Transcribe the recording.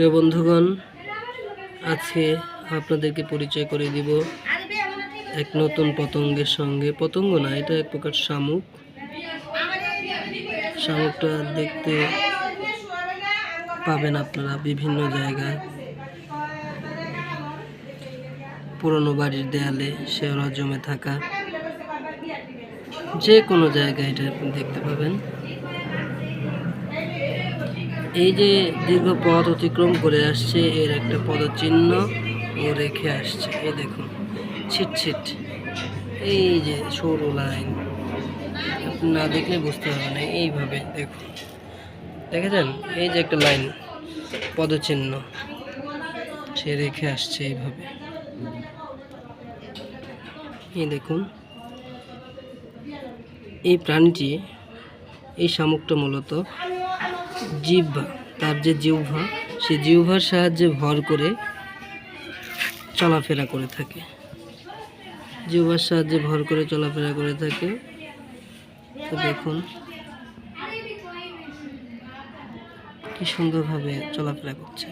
প্রিয় বন্ধুগণ, আজকে আপনাদেরকে পরিচয় করে দিব এক নতুন পতঙ্গের সঙ্গে। পতঙ্গ না, এটা এক প্রকার শামুক। শামুকটা দেখতে পাবেন আপনারা বিভিন্ন জায়গায়। পুরনো বাড়ির দেয়ালে শেওড়া জমে থাকা। যে কোনো জায়গায় এটা দেখতে পাবেন। এই যে দীর্ঘ পথ অতিক্রম করে আসছে, এর একটা পদচিহ্ন ও রেখে আসছে। এই দেখুন, ছিট ছিট। এই যে সরু লাইন। না দেখলে বুঝতে পারবেন না, এইভাবে দেখুন। দেখেছেন? এই যে একটা লাইন, পদচিহ্ন। সে রেখে আসছে এইভাবে। এই দেখুন, এই প্রাণীটি এই শামুকটা মূলত জিহ্বা তার যে জিহ্বা, সে জিহ্বার সাহায্যে ভর করে চলাফেরা করে থাকে। জিহ্বার সাহায্যে ভর করে চলাফেরা করে থাকে। তো দেখুন কি সুন্দরভাবে চলাফেরা করছে।